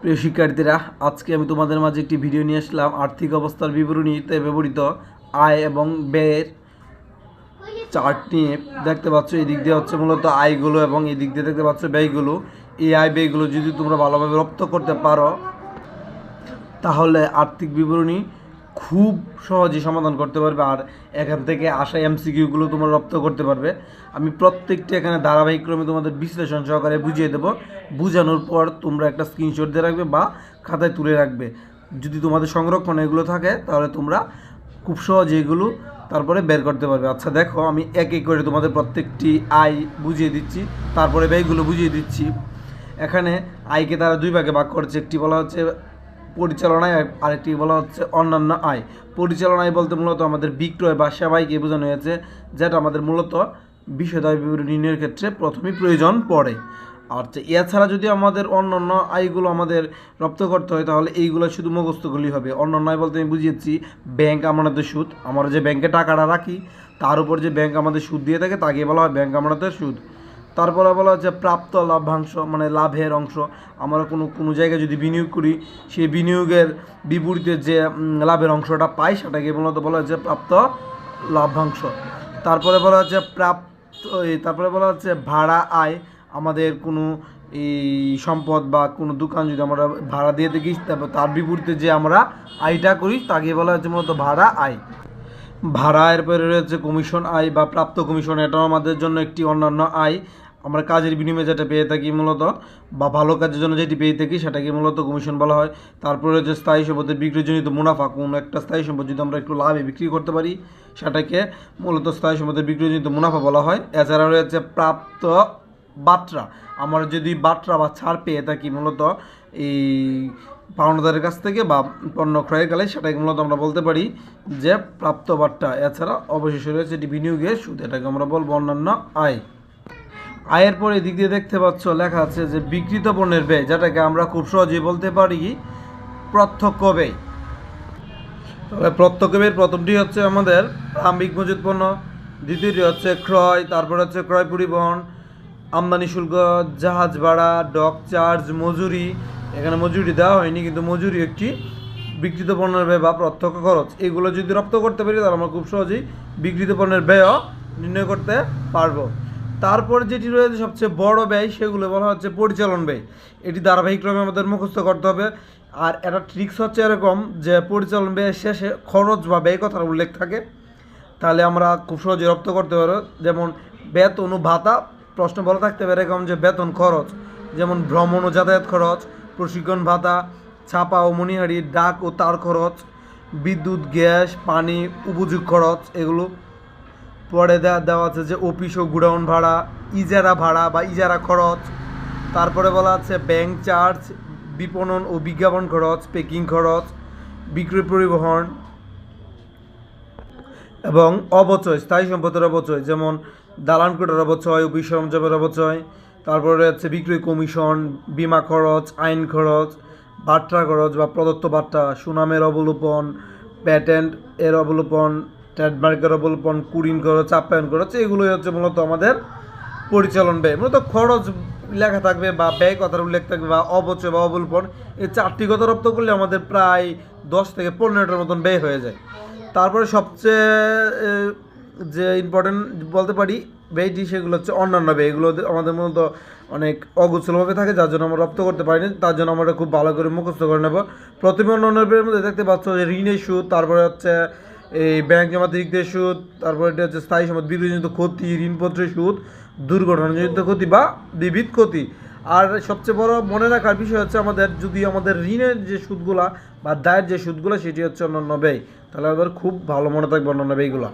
প্রিয় শিক্ষার্থীরা, আজকে আমি তোমাদের মাঝে একটি ভিডিও নিয়ে আসলাম। আর্থিক অবস্থার বিবরণীতে ব্যবহৃত আয় এবং ব্যয়ের চার্ট নিয়ে। দেখতে পাচ্ছ, এদিক দিক দিয়ে হচ্ছে মূলত আয়গুলো এবং এদিক দিক দিয়ে দেখতে পাচ্ছ ব্যয়গুলো। এই আয় ব্যয়গুলো যদি তোমরা ভালোভাবে রপ্ত করতে পারো, তাহলে আর্থিক বিবরণী খুব সহজেই সমাধান করতে পারবে আর এখান থেকে আসা এমসিকিউগুলো তোমরা রপ্ত করতে পারবে। আমি প্রত্যেকটি এখানে ধারাবাহিকক্রমে তোমাদের বিশ্লেষণ সহকারে বুঝিয়ে দেবো। বুঝানোর পর তোমরা একটা স্ক্রিনশট দিয়ে রাখবে বা খাতায় তুলে রাখবে। যদি তোমাদের সংরক্ষণ এগুলো থাকে, তাহলে তোমরা খুব সহজে এগুলো তারপরে বের করতে পারবে। আচ্ছা দেখো, আমি এক এক করে তোমাদের প্রত্যেকটি আয় বুঝিয়ে দিচ্ছি। তারপরে ব্যয়গুলো বুঝিয়ে দিচ্ছি। এখানে আয়কে তারা দুই ভাগে ভাগ করছে। একটি বলা হচ্ছে পরিচালনায় আরেকটি বলা হচ্ছে অন্যান্য আয়। পরিচালনায় বলতে মূলত আমাদের বিক্রয় বা সেবাইকে বোঝানো হয়েছে, যেটা আমাদের মূলত বিষয়দায় বিবরণী নির্ণয়ের ক্ষেত্রে প্রথমেই প্রয়োজন পড়ে। আর এছাড়া যদি আমাদের অন্যান্য আয়গুলো আমাদের রপ্ত করতে হয়, তাহলে এইগুলো শুধু মুখস্থগুলি হবে। অন্যান্য আয় বলতে আমি বুঝিয়েছি, ব্যাংক আমাদের সুদ। আমরা যে ব্যাংকে টাকাটা রাখি, তার উপর যে ব্যাংক আমাদের সুদ দিয়ে থাকে তাকে বলা হয় ব্যাংক আমাদের সুদ। তারপরে বলা হচ্ছে প্রাপ্ত লাভ্যাংশ মানে লাভের অংশ। আমরা কোনো কোনো জায়গায় যদি বিনিয়োগ করি, সেই বিনিয়োগের বিপরীতে যে লাভের অংশটা পাই, সেটাকে মূলত বলা হচ্ছে প্রাপ্ত লাভ্যাংশ তারপরে বলা হচ্ছে প্রাপ্ত তারপরে বলা হচ্ছে ভাড়া আয়। আমাদের কোনো, এই, সম্পদ বা কোনো দোকান যদি আমরা ভাড়া দিয়ে থাকি তার বিপরীতে যে আমরা আয়টা করি, তাকে বলা হচ্ছে মূলত ভাড়া আয়। ভাড়া এরপরে রয়েছে কমিশন আয় বা প্রাপ্ত কমিশন, এটাও আমাদের জন্য একটি অন্যান্য আয়। আমরা কাজের বিনিময়ে যেটা পেয়ে থাকি মূলত, বা ভালো কাজের জন্য যেটি পেয়ে থাকি সেটাকে মূলত কমিশন বলা হয়। তারপরে রয়েছে স্থায়ী সম্পদের বিক্রিজনিত মুনাফা, কোন একটা স্থায়ী সম্পদ যদি আমরা একটু লাভে বিক্রি করতে পারি, সেটাকে মূলত স্থায়ী সম্পদের বিক্রিজনিত মুনাফা বলা হয়। এছাড়া রয়েছে প্রাপ্ত বাট্রা। আমরা যদি বাট্রা বা ছাড় পেয়ে থাকি মূলত, এই পাওনাদারের কাছ থেকে বা পণ্য ক্রয়ের কালে, সেটাকে মূলত আমরা বলতে পারি যে প্রাপ্ত বাট্টা এছাড়া অবশেষে রয়েছে এটি বিনিয়োগের সুদ, এটাকে আমরা বলব অন্যান্য আয়। আয়ের পরে দিক দিয়ে দেখতে পাচ্ছ, লেখা আছে যে বিকৃত পণ্যের ব্যয়, যেটাকে আমরা খুব সহজেই বলতে পারি প্রত্যক্ষ ব্যয়। তবে প্রত্যক্ষ ব্যয়ের প্রথমটি হচ্ছে আমাদের প্রারম্ভিক মজুত পণ্য, দ্বিতীয়টি হচ্ছে ক্রয়, তারপর হচ্ছে ক্রয় পরিবহন, আমদানি শুল্ক, জাহাজ ভাড়া, ডক চার্জ, মজুরি। এখানে মজুরি দেওয়া হয়নি, কিন্তু মজুরি একটি বিকৃত পণ্যের ব্যয় বা প্রত্যক্ষ খরচ। এগুলো যদি রপ্ত করতে পারি, তাহলে আমরা খুব সহজেই বিকৃত পণ্যের ব্যয়ও নির্ণয় করতে পারব। তারপর যেটি রয়েছে সবচেয়ে বড় ব্যয়, সেগুলো বলা হচ্ছে পরিচালন ব্যয়। এটি ধারাবাহিকক্রমে আমাদের মুখস্থ করতে হবে। আর একটা ট্রিক্স হচ্ছে এরকম যে, পরিচালন ব্যয়ের শেষে খরচ বা ব্যয় কথার উল্লেখ থাকে। তাহলে আমরা খুব সহজে রপ্ত করতে পারব। যেমন, বেতন ও ভাতা। প্রশ্ন বলা থাকতে পারে এরকম যে, বেতন খরচ। যেমন, ভ্রমণ ও যাতায়াত খরচ, প্রশিক্ষণ ভাতা, ছাপা ও মনিহারি, ডাক ও তার খরচ, বিদ্যুৎ, গ্যাস, পানি, উপযোগ খরচ, এগুলো পরে দেওয়া আছে যে অফিস ও গুডাউন ভাড়া, ইজারা ভাড়া বা ইজারা খরচ। তারপরে বলা আছে ব্যাংক চার্জ বিপণন ও বিজ্ঞাপন খরচ পেকিং খরচ বিক্রয় পরিবহন এবং অবচয় স্থায়ী সম্পদের অবচয় যেমন দালান কোটার অবচয় অফিস সরঞ্জামের অবচয় তারপরে রয়েছে বিক্রয় কমিশন, বিমা খরচ, আইন খরচ বাট্টা খরচ বা প্রদত্ত বাট্টা সুনামের অবলোপন প্যাটেন্ট এর অবলোপন ট্রেডমার্কের অবলোপন কুরিন খরচ আপ্যায়ন খরচ এগুলোই হচ্ছে মূলত আমাদের পরিচালন ব্যয়। মূলত খরচ লেখা থাকবে বা ব্যয় কথার উল্লেখ থাকবে বা অবচয় বা অবলোপন, এই চারটি কথা রপ্ত করলে আমাদের প্রায় দশ থেকে পনেরোটার মতন ব্যয় হয়ে যায়। তারপরে সবচেয়ে যে ইম্পর্টেন্ট বলতে পারি ব্যয়টি, সেগুলো হচ্ছে অন্যান্য ব্যয়। এগুলো আমাদের মূলত অনেক অগুচ্ছলভাবে থাকে, যার জন্য আমরা রপ্ত করতে পারিনি। তার জন্য আমরা খুব ভালো করে মুখস্থ করে নেব। প্রথমে অন্যান্য ব্যয়ের মধ্যে দেখতে পাচ্ছ যে ঋণের সুদ, তারপরে হচ্ছে এই ব্যাংক জমা দিকদের সুদ, তারপর এটা হচ্ছে স্থায়ী সম্পদ বিক্রিজনিত ক্ষতি ঋণপত্রের সুদ, দুর্ঘটনাজনিত ক্ষতি বা বিবিধ ক্ষতি। আর সবচেয়ে বড় মনে রাখার বিষয় হচ্ছে আমাদের, যদি আমাদের ঋণের যে সুদগুলা বা দায়ের যে সুদগুলো, সেটি হচ্ছে অন্যান্য ব্যয়। তাহলে আমাদের খুব ভালো মনে থাকবে অন্যান্য ব্যয়গুলো।